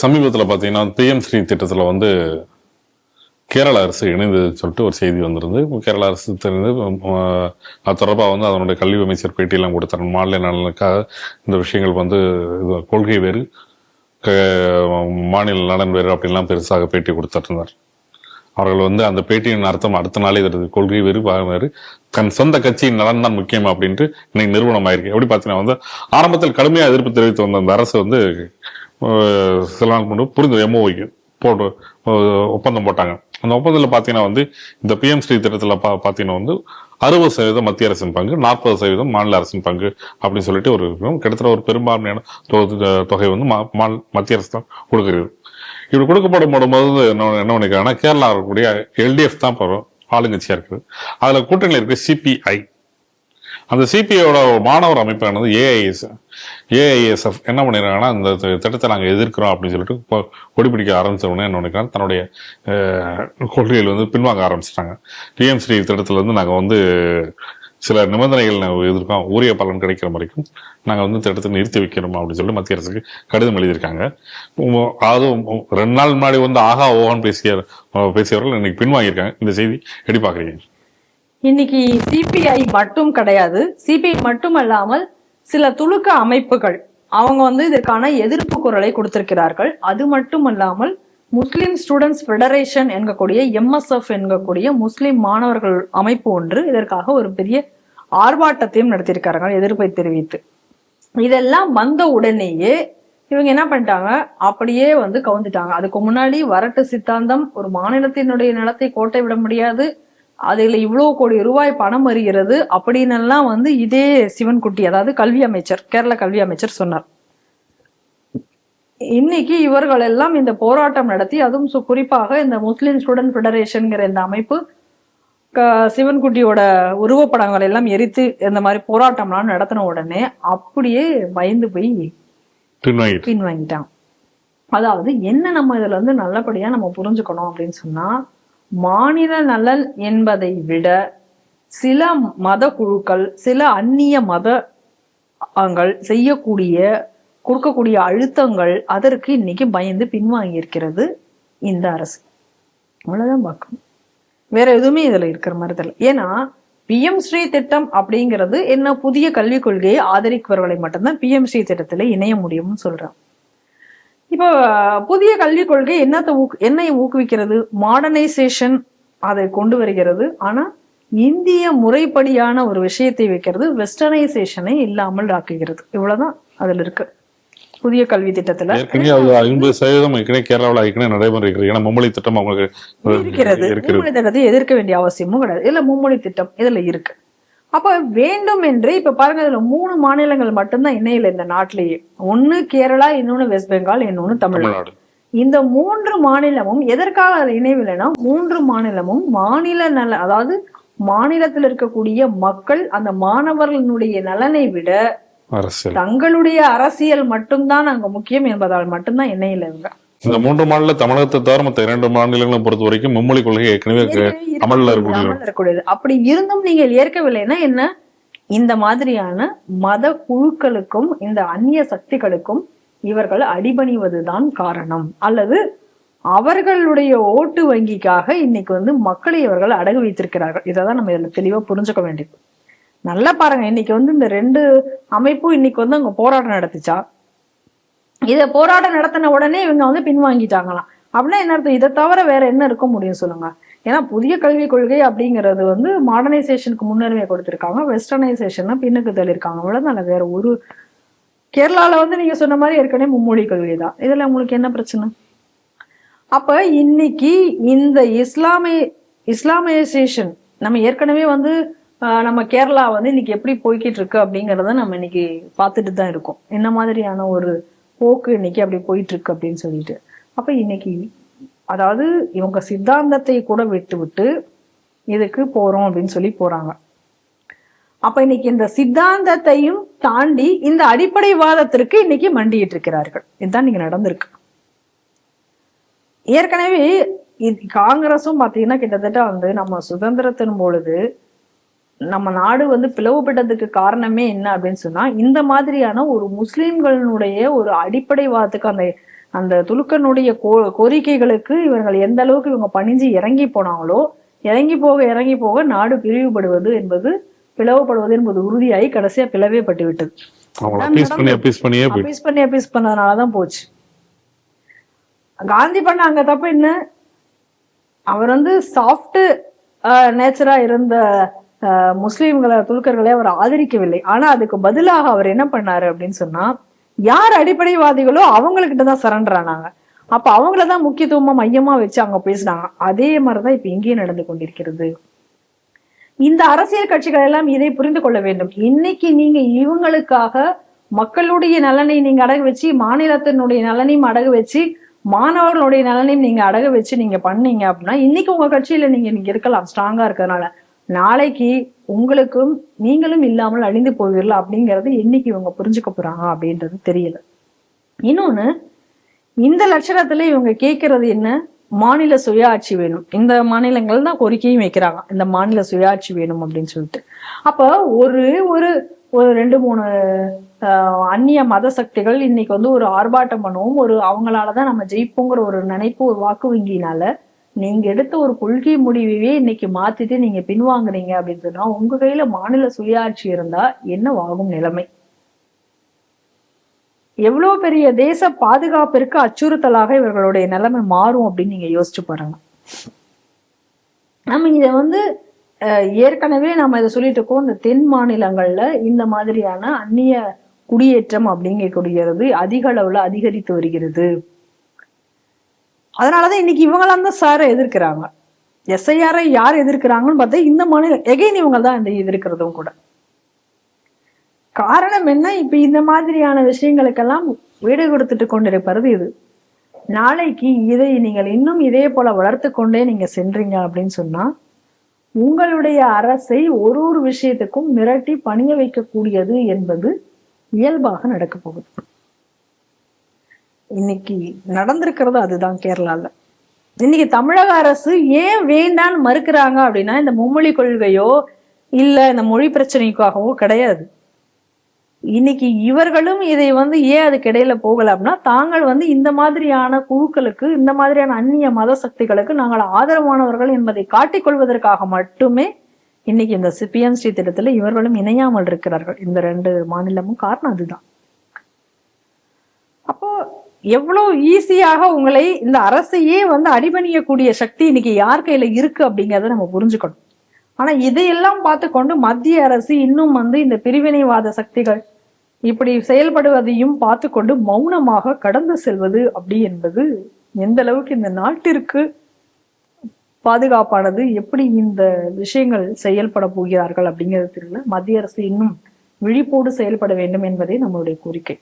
சமீபத்தில் பார்த்தீங்கன்னா பிஎம் ஸ்ரீ திட்டத்தில் வந்து கேரள அரசு இணைந்து சொல்லிட்டு ஒரு செய்தி வந்திருந்து கேரள அரசு தெரிந்து அது தொடர்பாக வந்து அதனுடைய கல்வி அமைச்சர் பேட்டியெல்லாம் கொடுத்தார். மாநில நலனுக்காக இந்த விஷயங்கள் வந்து இது கொள்கை வேறு மாநில நலன் வேறு அப்படின்லாம் பெருசாக பேட்டி கொடுத்துருந்தார். அவர்கள் வந்து அந்த பேட்டியின் அர்த்தம் அடுத்த நாளே தருது கொள்கை வேறு வா- வேறு. தன் சொந்த கட்சியின் நலன் தான் முக்கியம் அப்படின்ட்டு இன்னைக்கு நிறுவனம் ஆயிருக்கு எப்படி பார்த்தீங்கன்னா வந்து ஆரம்பத்தில் கடுமையாக எதிர்ப்பு தெரிவித்து வந்த அந்த அரசு வந்து சில நாள் முன்பு புரிந்து எம்ஓஐக்கு போட்டு ஒப்பந்தம் போட்டாங்க அந்த ஒப்பந்தத்தில் பார்த்தீங்கன்னா வந்து இந்த பிஎம் ஸ்ரீ திட்டத்தில் பா பார்த்தீங்கன்னா வந்து அறுபது சதவீதம் மத்திய அரசின் பங்கு நாற்பது சதவீதம் மாநில அரசின் பங்கு அப்படின்னு சொல்லிட்டு ஒரு இருக்கும். கிட்டத்தட்ட ஒரு பெரும்பான்மையான தொ- தொகை வந்து மா- மத்திய அரசு தான் கொடுக்குறது இப்படி கொடுக்கப்படும் போது என்ன என்ன பண்ணிக்கிறாங்கன்னா கேரளா இருக்கக்கூடிய எல்டிஎஃப் தான் போகிறோம் ஆளுங்கட்சியாக இருக்குது அதில் கூட்டணியில் இருக்க சிபிஐ அந்த சிபிஐயோட மாணவர் அமைப்பானது ஏஐஎஸ் ஏஐஎஸ்எஃப் என்ன பண்ணிருக்காங்கன்னா அந்த திட்டத்தை நாங்கள் எதிர்க்கிறோம் அப்படின்னு சொல்லிட்டு இப்போ கொடிப்பிடிக்க என்ன பண்ணிக்கிறாங்க தன்னுடைய கொள்கையில் வந்து பின்வாங்க ஆரம்பிச்சிட்டாங்க. டிஎம்சி திட்டத்தில் வந்து நாங்கள் வந்து சில நிபந்தனைகள் நாங்கள் எதிர்க்கோம் உரிய பலன் கிடைக்கிற வரைக்கும் நாங்கள் வந்து திட்டத்தை நிறுத்தி வைக்கிறோம் அப்படின்னு சொல்லி மத்திய அரசுக்கு கடிதம் எழுதியிருக்காங்க. அதுவும் ரெண்டு நாள் முன்னாடி வந்து ஆகா ஓஹான் பேசிய பேசியவர்கள் இன்னைக்கு பின்வாங்கியிருக்காங்க. இந்த செய்தி எப்படி பார்க்குறீங்க. இன்னைக்கு சிபிஐ மட்டும் கிடையாது. சிபிஐ மட்டும் அல்லாமல் சில துலுக்க அமைப்புகள் அவங்க வந்து இதற்கான எதிர்ப்பு குரலை கொடுத்திருக்கிறார்கள். அது மட்டும் அல்லாமல் முஸ்லிம் ஸ்டூடெண்ட்ஸ் ஃபெடரேஷன் என்கக்கூடிய எம்எஸ்எஃப் என்கக்கூடிய முஸ்லிம் மாணவர்கள் அமைப்பு ஒன்று இதற்காக ஒரு பெரிய ஆர்ப்பாட்டத்தையும் நடத்தியிருக்கார்கள் எதிர்ப்பை தெரிவித்து. இதெல்லாம் வந்த உடனேயே இவங்க என்ன பண்ணிட்டாங்க? அப்படியே வந்து கவுந்துட்டாங்க. அதுக்கு முன்னாடி வரட்டு சித்தாந்தம் ஒரு மாநிலத்தினுடைய நிலத்தை கோட்டை விட முடியாது. அதுல இவ்வளவு கோடி ரூபாய் பணம் வருகிறது அப்படின்னு எல்லாம் வந்து இதே சிவன்குட்டி அதாவது கல்வி அமைச்சர் கேரள கல்வி அமைச்சர் சொன்னார். இன்னைக்கு இவர்கள் எல்லாம் இந்த போராட்டம் நடத்தி அதுவும் குறிப்பாக இந்த முஸ்லிம் ஸ்டூடெண்ட் ஃபெடரேஷன்ங்கிற இந்த அமைப்பு சிவன்குட்டியோட உருவப்படங்கள் எல்லாம் எரித்து இந்த மாதிரி போராட்டம்லாம் நடத்தின உடனே அப்படியே பயந்து போய் பின்வாங்கிட்டு. பின்வாங்கிட்டான். அதாவது என்ன நம்ம இதுல வந்து நல்லபடியா நம்ம புரிஞ்சுக்கணும் அப்படின்னு சொன்னா மாநில நலன் என்பதை விட சில மத குழுக்கள் சில அந்நிய மதங்கள் செய்யக்கூடிய கொடுக்கக்கூடிய அழுத்தங்கள் அதற்கு இன்னைக்கு பயந்து பின்வாங்கி இருக்கிறது இந்த அரசு. அவ்வளவுதான் பார்க்கணும் வேற எதுவுமே இதுல இருக்கிற மாதிரி தெரியல. ஏன்னா பிஎம் ஸ்ரீ திட்டம் அப்படிங்கிறது என்ன புதிய கல்விக் கொள்கையை ஆதரிப்பவர்களை மட்டும்தான் பிஎம் ஸ்ரீ திட்டத்துல இணைய முடியும்னு சொல்றான் இப்போ புதிய கல்விக் கொள்கை என்னத்தை ஊக்கு என்னை ஊக்குவிக்கிறது? மாடர்னைசேஷன் அதை கொண்டு வருகிறது. ஆனா இந்திய முறைப்படியான ஒரு விஷயத்தை வைக்கிறது வெஸ்டர்னைசேஷனை இல்லாமல் ஆக்குகிறது. இவ்வளவுதான் அதுல இருக்கு. புதிய கல்வி திட்டத்துல. ஐம்பது சதவீதம் கேரளாவில் ஏற்கனவே நடைமுறை ஏன்னா மும்மொழி திட்டம் அவங்களுக்கு இருக்கிறது. மும்மொழி திட்டத்தை எதிர்க்க வேண்டிய அவசியமும் கிடையாது. இல்ல மும்மொழி திட்டம் இதுல இருக்கு. அப்ப வேண்டும் என்று இப்ப பாருங்க இதுல மூணு மாநிலங்கள் மட்டும்தான் இணையில இந்த நாட்டிலேயே. ஒண்ணு கேரளா இன்னொன்னு வெஸ்ட் பெங்கால் இன்னொன்னு தமிழ்நாடு. இந்த மூன்று மாநிலமும் எதற்காக அதுல இணைவில்லைன்னா மூன்று மாநிலமும் மாநில நல அதாவது மாநிலத்தில் இருக்கக்கூடிய மக்கள் அந்த மாணவர்களுடைய நலனை விட தங்களுடைய அரசியல் மட்டும்தான் அங்க முக்கியம் என்பதால் மட்டும்தான் இணையில இவங்க. இந்த மூன்று மாநில தமிழகத்தை தவிர மற்ற இரண்டு மாநிலங்களை பொறுத்த வரைக்கும் மும்மொழி கொள்கை ஏற்கனவே அமல்ல இருக்கக்கூடியது, இருக்கக்கூடியது. அமல்ல இருக்கக்கூடியது. அப்படி இருந்தும் நீங்கள் ஏற்கவில்லைன்னா என்ன? இந்த மாதிரியான மத குழுக்களுக்கும் இந்த அந்நிய சக்திகளுக்கும் இவர்கள் அடிபணிவதுதான் காரணம். அல்லது அவர்களுடைய ஓட்டு வங்கிக்காக இன்னைக்கு வந்து மக்களை இவர்கள் அடகு வைத்திருக்கிறார்கள். இதை தான் நம்ம இதுல தெளிவா புரிஞ்சுக்க வேண்டியது. நல்லா பாருங்க. இன்னைக்கு வந்து இந்த ரெண்டு அமைப்பும் இன்னைக்கு வந்து அங்க போராட்டம் நடத்துச்சா? இதை போராட்டம் நடத்தின உடனே இவங்க வந்து பின்வாங்கிட்டாங்களாம். அப்படின்னா என்ன அர்த்தம்? இதை தவிர வேற என்ன இருக்க முடியும் சொல்லுங்க. ஏன்னா புதிய கல்விக் கொள்கை அப்படிங்கிறது வந்து மாடர்னைசேஷனுக்கு முன்னுரிமை கொடுத்துருக்காங்க. வெஸ்டர்னைசேஷன் பின்னுக்கு தள்ளியிருக்காங்க. அவ்வளோதான் வேற ஒரு கேரளாவில் வந்து நீங்க சொன்ன மாதிரி ஏற்கனவே மும்மொழி கொள்கை தான் இதில் உங்களுக்கு என்ன பிரச்சனை? அப்ப இன்னைக்கு இந்த இஸ்லாமிய இஸ்லாமியசேஷன் நம்ம ஏற்கனவே வந்து நம்ம கேரளா வந்து இன்னைக்கு எப்படி போய்கிட்டு இருக்கு அப்படிங்கிறத நம்ம இன்னைக்கு பார்த்துட்டு தான் இருக்கோம். என்ன மாதிரியான ஒரு போக்கு இன்னைக்கு அப்படி போயிட்டு இருக்கு அப்படின்னு சொல்லிட்டு. அப்ப இன்னைக்கு அதாவது இவங்க சித்தாந்தத்தை கூட விட்டு விட்டு இதுக்கு போறோம் அப்படின்னு சொல்லி போறாங்க. அப்ப இன்னைக்கு இந்த சித்தாந்தத்தையும் தாண்டி இந்த அடிப்படைவாதத்திற்கு இன்னைக்கு மண்டிட்டு இருக்கிறார்கள். இதுதான் நீங்க நடந்திருக்கு. ஏற்கனவே இது காங்கிரஸும் பாத்தீங்கன்னா கிட்டத்தட்ட வந்து நம்ம சுதந்திரத்தின் பொழுது நம்ம நாடு வந்து பிளவுபட்டதுக்கு காரணமே என்ன அப்படின்னு சொன்னா இந்த மாதிரியான ஒரு முஸ்லிம்களினுடைய ஒரு அடிப்படைவாதத்துக்கு அந்த அந்த துலுக்கனுடைய கோ கோரிக்கைகளுக்கு இவர்கள் எந்த அளவுக்கு இவங்க பணிஞ்சு இறங்கி போனாங்களோ இறங்கி போக இறங்கி போக நாடு பிரிவுபடுவது என்பது பிளவுபடுவது என்பது உறுதியாகி கடைசியா பிளவே பட்டு விட்டது அப்பீஸ் பண்ணி. அப்பீஸ் பண்ணதுனாலதான் போச்சு. காந்தி பண்ண அங்க தப்பு என்ன? அவர் வந்து சாஃப்ட் நேச்சரா இருந்த முஸ்லீம்களை துலுக்கர்களை அவர் ஆதரிக்கவில்லை. ஆனா அதுக்கு பதிலாக அவர் என்ன பண்ணாரு அப்படின்னு சொன்னா யார் அடிப்படைவாதிகளோ அவங்கக்கிட்ட தான் சரண்டர் ஆனாங்க. அப்ப அவங்கள தான் முக்கியத்துவமா மையமா வச்சு அங்க பேசினாங்க. அதே மாதிரிதான் இப்ப இங்கேயும் நடந்து கொண்டிருக்கிறது. இந்த அரசியல் கட்சிகள் எல்லாம் இதை புரிந்து கொள்ள வேண்டும். இன்னைக்கு நீங்க இவங்களுக்காக மக்களுடைய நலனை நீங்க அடகு வச்சு மாநிலத்தினுடைய நலனையும் அடகு வச்சு மாணவர்களுடைய நலனையும் நீங்க அடகு வச்சு நீங்க பண்ணீங்க அப்படின்னா இன்னைக்கு உங்க கட்சியில நீங்க நீங்க இருக்கலாம் ஸ்ட்ராங்கா இருக்கிறதுனால. நாளைக்கு உங்களுக்கும் நீங்களும் இல்லாமல் அழிந்து போவீர்கள் அப்படிங்கறது என்னைக்கு இவங்க புரிஞ்சுக்க போறாங்க அப்படின்றது தெரியல. இன்னொன்னு இந்த லட்சணத்துல இவங்க கேட்கறது என்ன? மாநில சுயாட்சி வேணும். இந்த மாநிலங்கள் தான் கோரிக்கையும் வைக்கிறாங்க. இந்த மாநில சுயாட்சி வேணும் அப்படின்னு சொல்லிட்டு. அப்ப ஒரு ஒரு ஒரு ரெண்டு மூணு ஆஹ், அந்நிய மத சக்திகள் இன்னைக்கு வந்து ஒரு ஆர்ப்பாட்டம் பண்ணுவோம் ஒரு அவங்களாலதான் நம்ம ஜெயிப்போங்கிற ஒரு நினைப்பு ஒரு வாக்கு வங்கினால நீங்க எடுத்த ஒரு கொள்கை முடிவையே இன்னைக்கு மாத்திட்டு நீங்க பின்வாங்குறீங்க அப்படின்னு சொன்னா உங்க கையில மாநில சுயாட்சி இருந்தா என்னவாகும் நிலைமை? எவ்வளவு பெரிய தேச பாதுகாப்பிற்கு அச்சுறுத்தலாக இவர்களுடைய நிலைமை மாறும் அப்படின்னு நீங்க யோசிச்சு பாருங்க. நம்ம இதை வந்து அஹ், ஏற்கனவே நம்ம இதை சொல்லிட்டு இருக்கோம் இந்த தென் மாநிலங்கள்ல இந்த மாதிரியான அந்நிய குடியேற்றம் அப்படிங்கக்கூடியது அதிக அளவுல அதிகரித்து வருகிறது. அதனாலதான் இன்னைக்கு இவங்களாம் தான் சாரை எதிர்க்கிறாங்க. எஸ்ஐஆரை யார் எதிர்க்கிறாங்கன்னு பார்த்தா இந்த மாநில எகைன் இவங்க தான் இந்த எதிர்க்கிறதும் கூட. காரணம் என்ன? இப்ப இந்த மாதிரியான விஷயங்களுக்கெல்லாம் வீடு கொடுத்துட்டு கொண்டிருப்பது இது. நாளைக்கு இதை நீங்கள் இன்னும் இதே போல வளர்த்து கொண்டே நீங்க சென்றீங்க அப்படின்னு சொன்னா உங்களுடைய அரசை ஒரு ஒரு விஷயத்துக்கும் மிரட்டி பணிய வைக்கக்கூடியது என்பது இயல்பாக நடக்க போகுது. இன்னைக்கு நடந்திருக்கிறது அதுதான் கேரளால. இன்னைக்கு தமிழக அரசு ஏன் வேண்டான்னு மறுக்கிறாங்க அப்படின்னா இந்த மும்மொழி கொள்கையோ இல்ல இந்த மொழி பிரச்சனைக்காகவோ கிடையாது. இன்னைக்கு இவர்களும் இதை வந்து ஏன் அதுக்கு இடையில போகல அப்படின்னா தாங்கள் வந்து இந்த மாதிரியான குழுக்களுக்கு இந்த மாதிரியான அந்நிய மத சக்திகளுக்கு நாங்கள் ஆதரவானவர்கள் என்பதை காட்டிக்கொள்வதற்காக மட்டுமே இன்னைக்கு இந்த சிபிஎம்ஸ்டி திட்டத்துல இவர்களும் இணையாமல் இருக்கிறார்கள். இந்த ரெண்டு மாநிலமும் காரணம் அதுதான். அப்போ எவ்வளோ ஈஸியாக உங்களை இந்த அரசையே வந்து அடிபணியக்கூடிய சக்தி இன்னைக்கு யார் கையில இருக்கு அப்படிங்கிறத நம்ம புரிஞ்சுக்கணும். ஆனா இதையெல்லாம் பார்த்து கொண்டு மத்திய அரசு இன்னும் வந்து இந்த பிரிவினைவாத சக்திகள் இப்படி செயல்படுவதையும் பார்த்து கொண்டு மௌனமாக கடந்து செல்வது அப்படி என்பது எந்த அளவுக்கு இந்த நாட்டிற்கு பாதுகாப்பானது எப்படி இந்த விஷயங்கள் செயல்பட போகிறார்கள் அப்படிங்கிறது தெரியல. மத்திய அரசு இன்னும் விழிப்போடு செயல்பட வேண்டும் என்பதே நம்மளுடைய கோரிக்கை.